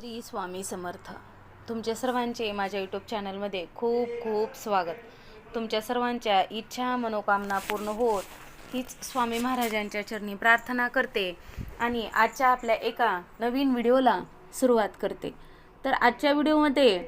श्री स्वामी समर्थ. तुमच्या सर्वांचे माझ्या यूट्यूब चॅनलमध्ये खूप खूप स्वागत. तुमच्या सर्वांच्या इच्छा मनोकामना पूर्ण होत हीच स्वामी महाराजांच्या चरणी प्रार्थना करते आणि आजच्या आपल्या एका नवीन व्हिडिओला सुरुवात करते. तर आजच्या व्हिडिओमध्ये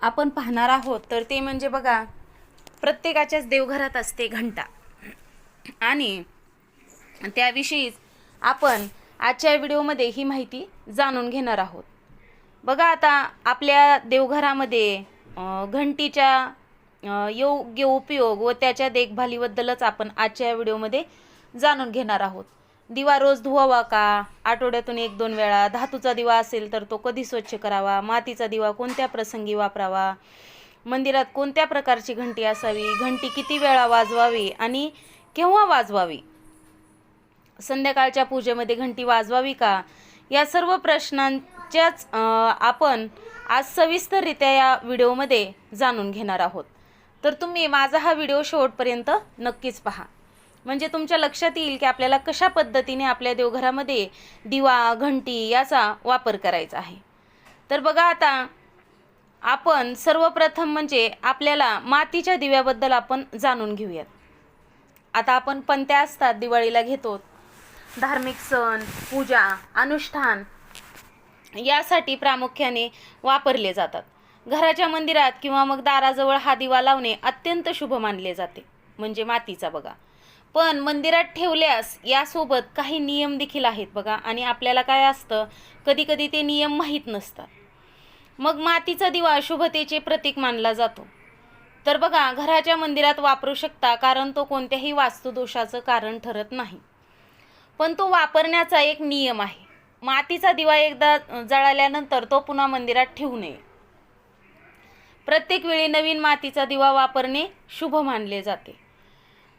आपण पाहणार आहोत तर ते म्हणजे बघा प्रत्येकाच्याच देवघरात असते घंटा. आणि त्याविषयीच आपण आजच्या व्हिडिओमध्ये ही माहिती जाणून घेणार आहोत. बघा आता आपल्या देवघरामध्ये घंटीच्या योग्य उपयोग व त्याच्या देखभालीबद्दलच आपण आजच्या या व्हिडिओमध्ये जाणून घेणार आहोत. दिवा रोज धुवावा का? आठवड्यातून एक दोन वेळा धातूचा दिवा असेल तर तो कधी स्वच्छ करावा? मातीचा दिवा कोणत्या प्रसंगी वापरावा? मंदिरात कोणत्या प्रकारची घंटी असावी? घंटी किती वेळा वाजवावी आणि केव्हा वाजवावी? संध्याकाळच्या पूजेमध्ये घंटी वाजवावी का? या सर्व प्रश्नांच्याच आपण आज सविस्तररित्या या व्हिडिओमध्ये जाणून घेणार आहोत. तर तुम्ही माझा हा व्हिडिओ शेवटपर्यंत नक्कीच पहा. म्हणजे तुमच्या लक्षात येईल की आपल्याला कशा पद्धतीने आपल्या देवघरामध्ये दिवा घंटी याचा वापर करायचा आहे. तर बघा आता आपण सर्वप्रथम म्हणजे आपल्याला मातीच्या दिव्याबद्दल आपण जाणून घेऊयात. आता आपण पंत्या असतात दिवाळीला घेतो धार्मिक सण पूजा अनुष्ठान यासाठी प्रामुख्याने वापरले जातात. घराच्या मंदिरात किंवा मग दाराजवळ हा दिवा लावणे अत्यंत शुभ मानले जाते म्हणजे मातीचा बघा. पण मंदिरात ठेवल्यास यासोबत काही नियम देखील आहेत बघा आणि आपल्याला काय असतं कधी कधी ते नियम माहीत नसतात. मग मातीचा दिवा शुभतेचे प्रतीक मानला जातो. तर बघा घराच्या मंदिरात वापरू शकता कारण तो कोणत्याही वास्तुदोषाचं कारण ठरत नाही. पण तो वापरण्याचा एक नियम आहे. मातीचा दिवा एकदा जळाल्यानंतर तो पुन्हा मंदिरात ठेवू नये. प्रत्येक वेळी नवीन मातीचा दिवा वापरणे शुभ मानले जाते.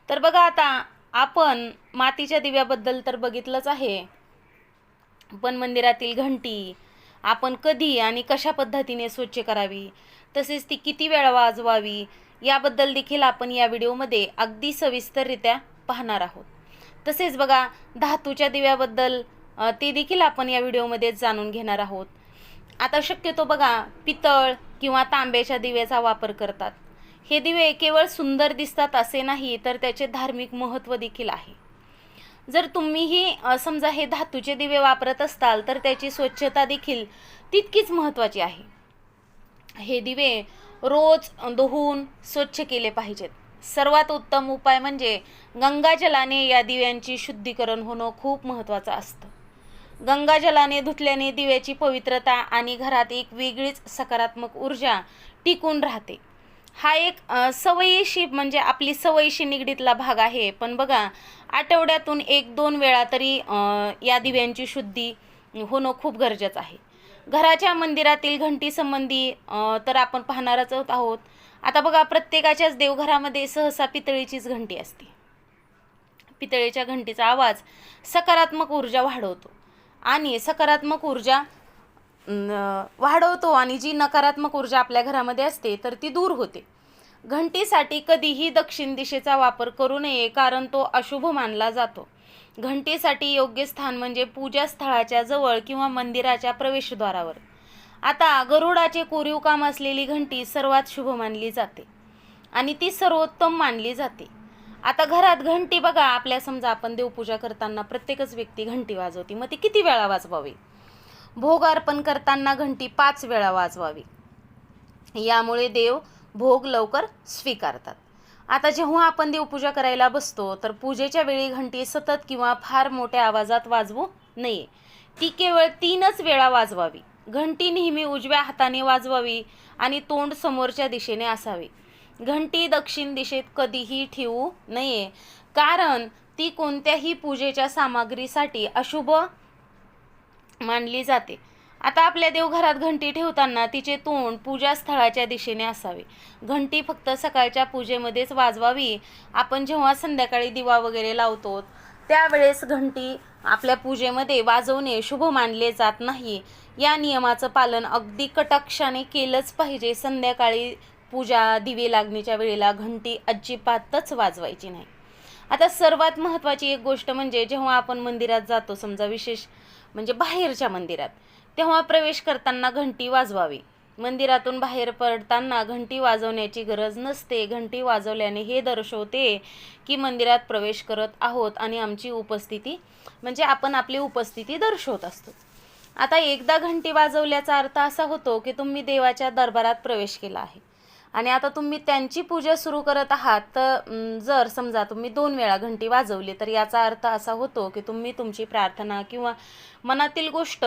तर बघा आता आपण मातीच्या दिव्याबद्दल तर बघितलंच आहे. पण मंदिरातील घंटी आपण कधी आणि कशा पद्धतीने स्वच्छ करावी तसेच ती किती वेळा वाजवावी याबद्दल देखील आपण या व्हिडिओमध्ये अगदी सविस्तररित्या पाहणार आहोत. तसेच बघा धातूच्या दिव्याबद्दल ते देखील आपण या व्हिडिओमध्ये जाणून घेणार आहोत. आता शक्यतो बघा पितळ किंवा तांब्याच्या दिव्याचा वापर करतात. हे दिवे केवळ सुंदर दिसतात असे नाही तर त्याचे धार्मिक महत्त्व देखील आहे. जर तुम्हीही समजा हे धातूचे दिवे वापरत असताल तर त्याची स्वच्छता देखील तितकीच महत्त्वाची आहे. हे दिवे रोज धुवून स्वच्छ केले पाहिजेत. सर्वात उत्तम उपाय म्हणजे गंगाजलाने या दिव्यांची शुद्धीकरण होणं खूप महत्त्वाचं असतं. गंगाजलाने धुतल्याने दिव्याची पवित्रता आणि घरात एक वेगळीच सकारात्मक ऊर्जा टिकून राहते. हा एक सवयीशी म्हणजे आपली सवयीशी निगडीतला भाग आहे. पण बघा आठवड्यातून एक दोन वेळा तरी या दिव्यांची शुद्धी होणं खूप गरजेचं आहे. घराच्या मंदिरातील घंटीसंबंधी तर आपण पाहणारच आहोत. आता बघा प्रत्येकाच्याच देवघरामध्ये सहसा पितळीचीच घंटी असते. पितळेच्या घंटीचा आवाज सकारात्मक ऊर्जा वाढवतो. आणि सकारात्मक ऊर्जा वाढवतो आणि जी नकारात्मक ऊर्जा आपल्या घरामध्ये असते तर ती दूर होते. घंटीसाठी कधीही दक्षिण दिशेचा वापर करू नये कारण तो अशुभ मानला जातो. घंटीसाठी योग्य स्थान म्हणजे पूजा स्थळाच्या जवळ किंवा मंदिराच्या प्रवेशद्वारावर. आता गरुडाचे कोरीव काम असलेली घंटी सर्वात शुभ मानली जाते आणि ती सर्वोत्तम मानली जाते. आता घरात घंटी बघा आपल्या समजा आपण देवपूजा करताना प्रत्येकच व्यक्ती घंटी वाजवते मग ती किती वेळा वाजवावी? भोग अर्पण करताना घंटी पाच वेळा वाजवावी. यामुळे देव भोग लवकर स्वीकारतात. आता जेव्हा आपण देवपूजा करायला बसतो तर पूजेच्या वेळी घंटी सतत किंवा फार मोठ्या आवाजात वाजवू नये. ती केवळ तीनच वेळा वाजवावी. घंटी नेहमी उजव्या हाताने वाजवावी आणि तोंड समोरच्या दिशेने असावे. घंटी दक्षिण दिशेत कधीही ठेवू नये. कारण ती कोणत्याही पूजेच्या सामग्रीसाठी अशुभ मानली जाते. आता आपल्या देवघरात घंटी ठेवताना तिचे तोंड पूजा स्थळाच्या दिशेने असावे. घंटी फक्त सकाळच्या पूजेमध्येच वाजवावी. आपण जेव्हा संध्याकाळी दिवा वगैरे लावतो त्यावेळेस घंटी आपल्या पूजेमध्ये वाजवणे शुभ मानले जात नाही. या नियमाचं पालन अगदी कटाक्षाने केलंच पाहिजे. संध्याकाळी पूजा दिवे लागण्याच्या वेळेला घंटी अजिबातच वाजवायची नाही. आता सर्वात महत्त्वाची एक गोष्ट म्हणजे जेव्हा आपण मंदिरात जातो समजा विशेष म्हणजे बाहेरच्या मंदिरात तेव्हा प्रवेश करताना घंटी वाजवावी. मंदिरातून बाहेर पडताना घंटी वाजवण्याची गरज नसते. घंटी वाजवल्याने हे दर्शवते की मंदिरात प्रवेश करत आहोत आणि आमची उपस्थिती म्हणजे आपण आपली उपस्थिती दर्शवत असतो. आता एकदा घंटी वाजवल्याचा अर्थ असा होतो की तुम्ही देवाच्या दरबारात प्रवेश केला आहे. आणि आता तुम्ही त्यांची पूजा सुरू करत आहात तर जर समजा तुम्ही दोन वेळा घंटी वाजवली तर याचा अर्थ असा होतो की तुम्ही तुमची प्रार्थना किंवा मनातील गोष्ट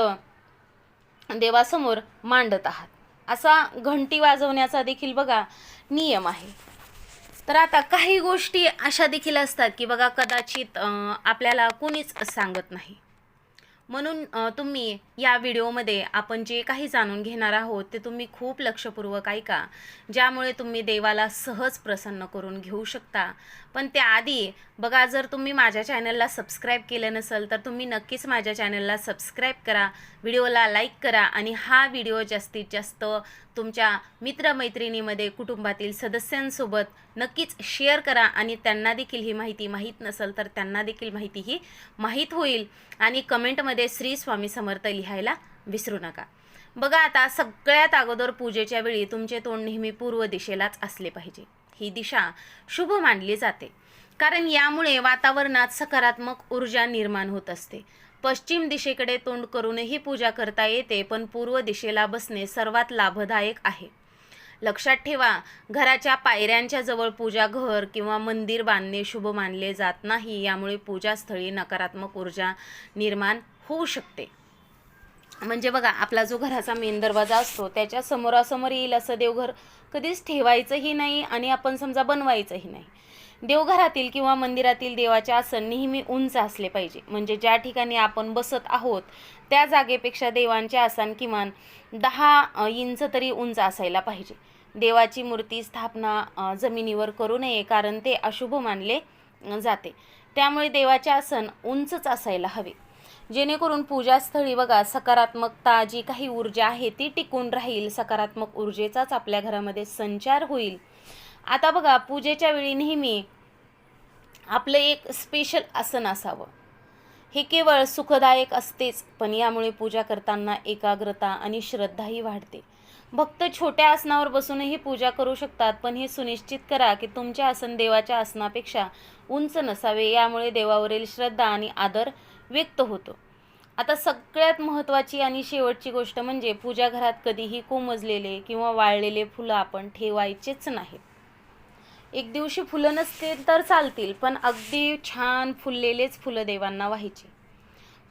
देवासमोर मांडत आहात. असा घंटी वाजवण्याचा देखील बघा नियम आहे. तर आता काही गोष्टी अशा देखील असतात की बघा कदाचित आपल्याला कुणीच सांगत नाही. म्हणून तुम्ही या व्हिडिओमध्ये आपण जे काही जाणून घेणार आहोत ते तुम्ही खूप लक्षपूर्वक ऐका ज्यामुळे तुम्ही देवाला सहज प्रसन्न करून घेऊ शकता. पण त्याआधी बघा जर तुम्ही माझ्या चॅनलला सबस्क्राईब केलं नसेल तर तुम्ही नक्कीच माझ्या चॅनलला सबस्क्राईब करा व्हिडिओला लाईक करा आणि हा व्हिडिओ जास्तीत जास्त तुमच्या मित्रमैत्रिणीमध्ये कुटुंबातील सदस्यांसोबत नक्कीच शेअर करा आणि त्यांना देखील ही माहिती माहीत नसेल तर त्यांना देखील माहिती ही माहीत होईल आणि कमेंटमध्ये श्री स्वामी समर्थ लिहायला विसरू नका. बघा आता सगळ्यात अगोदर पूजेच्या वेळी तुमचे तोंड नेहमी पूर्व दिशेलाच असले पाहिजे. ही दिशा शुभ मानली जाते. कारण यामुळे वातावरणात सकारात्मक ऊर्जा निर्माण होत असते. पश्चिम दिशेकडे तोंड करूनही पूजा करता येते पण पूर्व दिशेला बसणे सर्वात लाभदायक आहे. लक्षात ठेवा घराच्या पायऱ्यांच्या जवळ पूजा घर किंवा मंदिर बांधणे शुभ मानले जात नाही यामुळे पूजास्थळी नकारात्मक ऊर्जा निर्माण होऊ शकते. म्हणजे बघा आपला जो घराचा मेन दरवाजा असतो त्याच्या समोरासमोर येईल असं देवघर कधीच ठेवायचंही नाही आणि आपण समजा बनवायचंही नाही. देवघरातील किंवा मंदिरातील देवाचे आसन नेहमी उंच असले पाहिजे. म्हणजे ज्या ठिकाणी आपण बसत आहोत त्या जागेपेक्षा देवांचे आसन किमान दहा इंच तरी उंच असायला पाहिजे. देवाची मूर्ती स्थापना जमिनीवर करू नये कारण ते अशुभ मानले जाते. त्यामुळे देवाचे आसन उंचच असायला हवे. जेणेकरून पूजास्थळी बघा सकारात्मकता जी काही ऊर्जा आहे ती टिकून राहील. सकारात्मक ऊर्जेचाच आपल्या घरामध्ये संचार होईल. आता बघा पूजेच्या वेळी नेहमी आपलं एक स्पेशल आसन असावं. हे केवळ सुखदायक असतेच पण यामुळे पूजा करताना एकाग्रता आणि श्रद्धाही वाढते. भक्त छोट्या आसनावर बसूनही पूजा करू शकतात पण हे सुनिश्चित करा की तुमचे आसन देवाच्या आसनापेक्षा उंच नसावे यामुळे देवावरील श्रद्धा आणि आदर व्यक्त होतो. आता सगळ्यात महत्त्वाची आणि शेवटची गोष्ट म्हणजे पूजा घरात कधीही कोमजलेले किंवा वाळलेले फुलं आपण ठेवायचेच नाहीत. एक दिवशी फुलं नसतील तर चालतील पण अगदी छान फुललेलेच फुलं देवांना व्हायचे.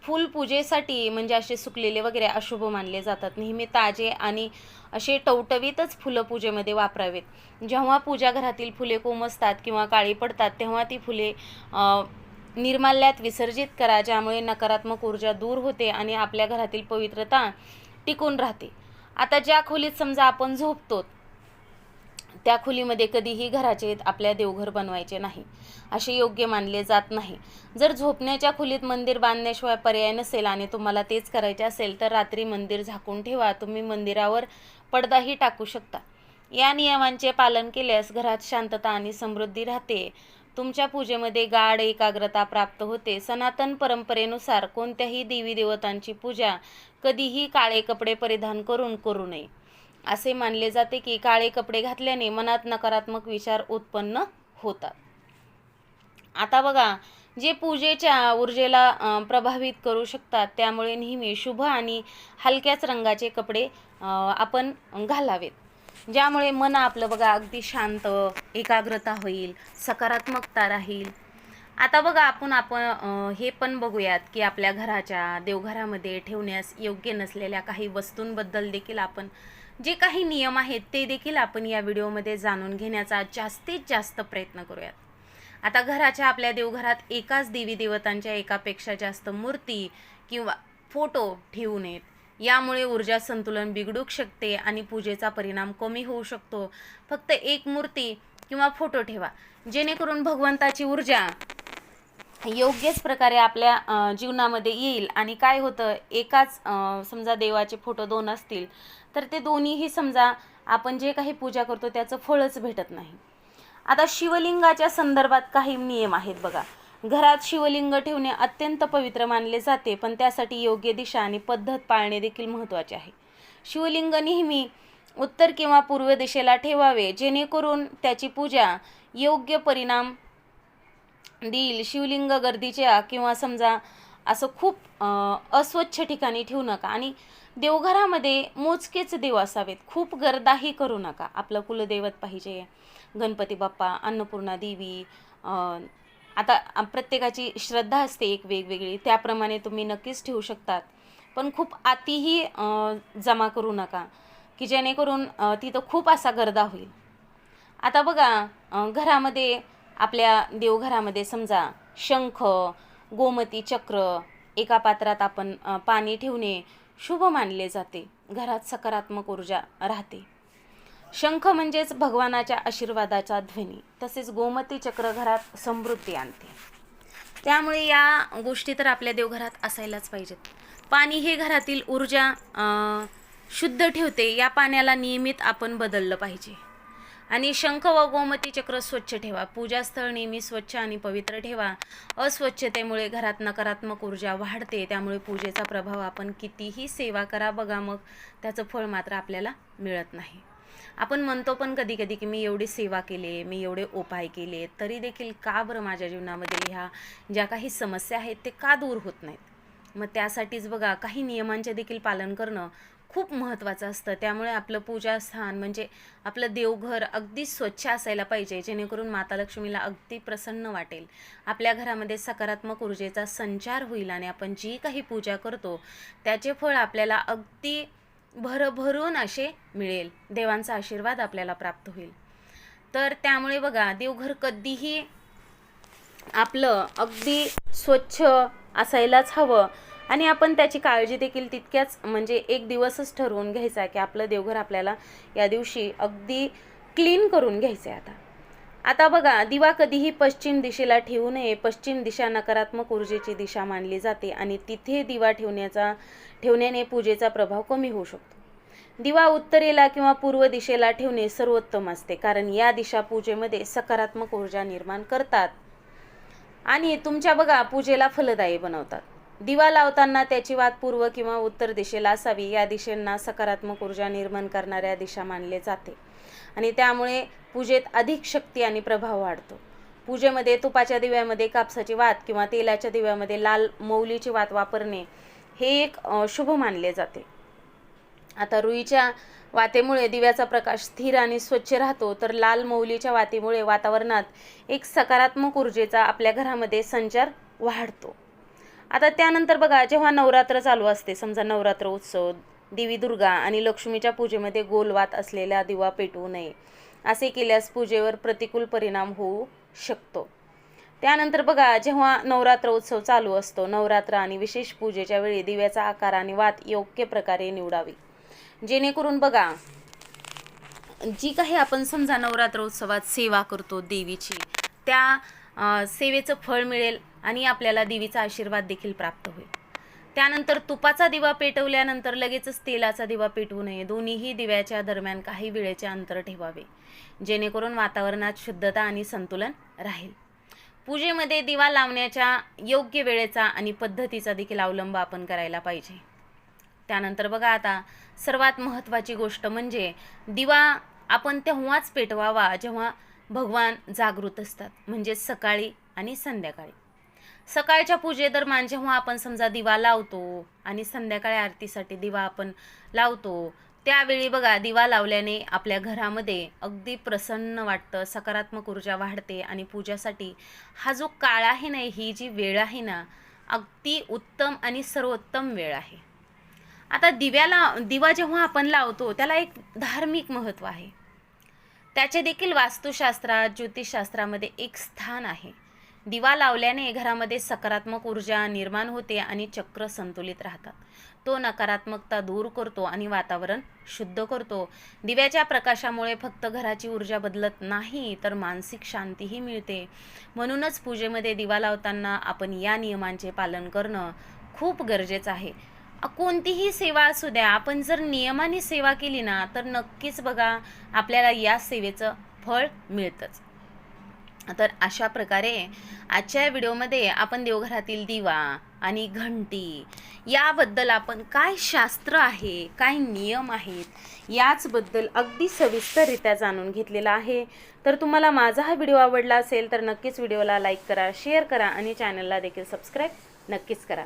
फुल पूजेसाठी म्हणजे असे सुकलेले वगैरे अशुभ मानले जातात. नेहमी ताजे आणि असे टवटवीतच फुलं पूजेमध्ये वापरावेत. जेव्हा पूजा घरातील फुले कोमसतात किंवा काळी पडतात तेव्हा ती फुले निर्माल्यात विसर्जित करा ज्यामुळे नकारात्मक ऊर्जा दूर होते आणि आपल्या घरातील पवित्रता टिकून राहते. आता ज्या खोलीत समजा आपण झोपतो त्या खोलीमध्ये कधीही घराचे आपल्या देवघर बनवायचे नाही. असे योग्य मानले जात नाही. जर झोपण्याच्या खोलीत मंदिर बांधण्याशिवाय पर्याय नसेल आणि तुम्हाला तेच करायचे असेल तर रात्री मंदिर झाकून ठेवा. तुम्ही मंदिरावर पडदाही टाकू शकता. या नियमांचे पालन केल्यास घरात शांतता आणि समृद्धी राहते. तुमच्या पूजेमध्ये गाढ एकाग्रता प्राप्त होते. सनातन परंपरेनुसार कोणत्याही देवी देवतांची पूजा कधीही काळे कपडे परिधान करून करू नये. असे मानले जाते की काळे कपडे घातल्याने मनात नकारात्मक विचार उत्पन्न होतात. आता बघा जे पूजेच्या ऊर्जेला प्रभावित करू शकतात त्यामुळे नेहमी शुभ आणि हलक्याच रंगाचे कपडे आपण घालावेत. ज्यामुळे मन आपलं बघा अगदी शांत एकाग्रता होईल सकारात्मकता राहील. आता बघा आपण आपण हे पण बघूयात की आपल्या घराच्या देवघरामध्ये ठेवण्यास योग्य नसलेल्या काही वस्तूंबद्दल देखील आपण जे काही नियम आहेत ते देखील आपण या व्हिडिओमध्ये जाणून घेण्याचा जास्तीत जास्त प्रयत्न करूयात. आता घराच्या आपल्या देवघरात एकाच देवी देवतांच्या एकापेक्षा जास्त मूर्ती किंवा फोटो ठेवू नयेत. यामुळे ऊर्जा संतुलन बिघडू शकते आणि पूजेचा परिणाम कमी होऊ शकतो. फक्त एक मूर्ती किंवा फोटो ठेवा. जेणेकरून भगवंताची ऊर्जा योग्यच प्रकारे आपल्या जीवनामध्ये येईल आणि काय होतं एकाच समजा देवाचे फोटो दोन असतील तर ते दोन्हीही समजा आपण जे काही पूजा करतो त्याचं फळच भेटत नाही. आता शिवलिंगाच्या संदर्भात काही नियम आहेत बघा. घरात शिवलिंग ठेवणे अत्यंत पवित्र मानले जाते पण त्यासाठी योग्य दिशा आणि पद्धत पाळणे देखील महत्त्वाचे आहे. शिवलिंग नेहमी उत्तर किंवा पूर्व दिशेला ठेवावे जेणेकरून त्याची पूजा योग्य परिणाम देईल. शिवलिंग गर्दीच्या किंवा समजा असं खूप अस्वच्छ ठिकाणी ठेवू नका. आणि देवघरामध्ये मोजकेच देव असावेत. खूप गर्दाही करू नका. आपलं कुलदैवत पाहिजे. गणपती बाप्पा अन्नपूर्णा देवी आता प्रत्येकाची श्रद्धा असते एक वेगवेगळी. त्याप्रमाणे तुम्ही नक्कीच ठेवू शकतात. पण खूप आतीही जमा करू नका की जेणेकरून तिथं खूप असा गर्दा होईल. आता बघा घरामध्ये आपल्या देवघरामध्ये समजा शंख गोमती चक्र एका पात्रात आपण पाणी ठेवणे शुभ मानले जाते. घरात सकारात्मक ऊर्जा राहते. शंख म्हणजेच भगवानाच्या आशीर्वादाचा ध्वनी तसेच गोमती चक्र घरात समृद्धी आणते. त्यामुळे या गोष्टी तर आपल्या देवघरात असायलाच पाहिजेत. पाणी हे घरातील ऊर्जा शुद्ध ठेवते. या पाण्याला नियमित आपण बदललं पाहिजे. आणि शंख व गोमती चक्र स्वच्छ ठेवा. पूजास्थळ नेहमी स्वच्छ आणि पवित्र ठेवा. अस्वच्छतेमुळे घरात नकारात्मक ऊर्जा वाढते. त्यामुळे पूजेचा प्रभाव आपण कितीही सेवा करा बघा मग. त्याचं फळ मात्र आपल्याला मिळत नाही. आपण म्हणतो पण कधी कधी की मी एवढी सेवा केली मी एवढे उपाय केले तरी देखील का बरं माझ्या जीवनामध्ये ह्या ज्या काही समस्या आहेत ते का दूर होत नाहीत? मग त्यासाठीच बघा काही नियमांचे देखील पालन करणं खूप महत्त्वाचं असतं. त्यामुळे आपलं पूजास्थान म्हणजे आपलं देवघर अगदी स्वच्छ असायला पाहिजे जेणेकरून माता लक्ष्मीला अगदी प्रसन्न वाटेल. आपल्या घरामध्ये सकारात्मक ऊर्जेचा संचार होईल आणि आपण जी काही पूजा करतो त्याचे फळ आपल्याला अगदी भरभरून असे मिळेल. देवांचा आशीर्वाद आपल्याला प्राप्त होईल. तर त्यामुळे बघा देवघर कधीही आपलं अगदी स्वच्छ असायलाच हवं. आणि आपण त्याची काळजी देखील तितक्याच म्हणजे एक दिवसच ठरवून घ्यायचा की आपलं देवघर आपल्याला या दिवशी अगदी क्लीन करून घ्यायचं आहे आता. आता बघा दिवा कधीही पश्चिम दिशेला ठेवू नये. पश्चिम दिशा नकारात्मक ऊर्जेची दिशा मानली जाते आणि तिथे दिवा ठेवण्याचा ठेवण्याने पूजेचा प्रभाव कमी होऊ शकतो. दिवा उत्तरेला किंवा पूर्व दिशेला ठेवणे सर्वोत्तम असते कारण या दिशा पूजेमध्ये सकारात्मक ऊर्जा निर्माण करतात. आणि तुमच्या बघा पूजेला फलदायी बनवतात. दिवा लावताना त्याची वात पूर्व किंवा उत्तर दिशेला असावी या दिशेंना सकारात्मक ऊर्जा निर्माण करणाऱ्या दिशा मानले जाते. आणि त्यामुळे पूजेत अधिक शक्ती आणि प्रभाव वाढतो. पूजेमध्ये तुपाच्या दिव्यामध्ये कापसाची वात किंवा तेलाच्या दिव्यामध्ये लाल मौलीची वात वापरणे हे एक शुभ मानले जाते. आता रुईच्या वातेमुळे दिव्याचा प्रकाश स्थिर आणि स्वच्छ राहतो तर लाल मौलीच्या वातीमुळे वातावरणात एक सकारात्मक ऊर्जेचा आपल्या घरामध्ये संचार वाढतो. आता त्यानंतर बघा जेव्हा नवरात्र चालू असते समजा नवरात्र उत्सव देवी दुर्गा आणि लक्ष्मीच्या पूजेमध्ये गोलवात असलेला दिवा पेटवू नये असे केल्यास पूजेवर प्रतिकूल परिणाम होऊ शकतो. त्यानंतर बघा जेव्हा नवरात्र उत्सव चालू असतो नवरात्र आणि विशेष पूजेच्या वेळी दिव्याचा आकार आणि वात योग्य प्रकारे निवडावी. जेणेकरून बघा जी काही आपण समजा नवरात्र उत्सवात सेवा करतो देवीची त्या सेवेचं फळ मिळेल आणि आपल्याला देवीचा आशीर्वाद देखील प्राप्त होईल. त्यानंतर तुपाचा दिवा पेटवल्यानंतर लगेचच तेलाचा दिवा पेटवू नये. दोन्हीही दिव्याच्या दरम्यान काही वेळेचे अंतर ठेवावे. जेणेकरून वातावरणात शुद्धता आणि संतुलन राहील. पूजेमध्ये दिवा लावण्याच्या योग्य वेळेचा आणि पद्धतीचा देखील अवलंब आपण करायला पाहिजे. त्यानंतर बघा आता सर्वात महत्त्वाची गोष्ट म्हणजे दिवा आपण तेव्हाच पेटवावा जेव्हा भगवान जागृत असतात म्हणजे सकाळी आणि संध्याकाळी. सकाळच्या पूजेदरम्यान जेव्हा आपण समजा दिवा लावतो आणि संध्याकाळी आरतीसाठी दिवा आपण लावतो त्यावेळी बघा दिवा लावल्याने आपल्या घरामध्ये अगदी प्रसन्न वाटतं सकारात्मक ऊर्जा वाढते आणि पूजासाठी हा जो काळ आहे ना ही जी वेळ आहे ना अगदी उत्तम आणि सर्वोत्तम वेळ आहे. आता दिव्याला दिवा जेव्हा आपण लावतो त्याला एक धार्मिक महत्त्व आहे. त्याचे देखील वास्तुशास्त्रात ज्योतिषशास्त्रामध्ये एक स्थान आहे. दिवा लावल्याने घरामध्ये सकारात्मक ऊर्जा निर्माण होते आणि चक्र संतुलित राहतात. तो नकारात्मकता दूर करतो आणि वातावरण शुद्ध करतो. दिव्याच्या प्रकाशामुळे फक्त घराची ऊर्जा बदलत नाही तर मानसिक शांतीही मिळते. म्हणूनच पूजेमध्ये दिवा लावताना आपण या नियमांचे पालन करणं खूप गरजेचं आहे. कोणतीही सेवा असू द्या आपण जर नियमाने सेवा केली ना तर नक्कीच बघा आपल्याला या सेवेचं फळ मिळतंच. तर अशा प्रकारे आजच्या या व्हिडिओमध्ये आपण देवघरातील दिवा आणि घंटी याबद्दल आपण काय शास्त्र आहे काय नियम आहेत याचबद्दल अगदी सविस्तररित्या जाणून घेतलेला आहे. तर तुम्हाला माझा हा व्हिडिओ आवडला असेल तर नक्कीच व्हिडिओला लाईक करा शेअर करा आणि चॅनलला देखील सबस्क्राईब नक्कीच करा.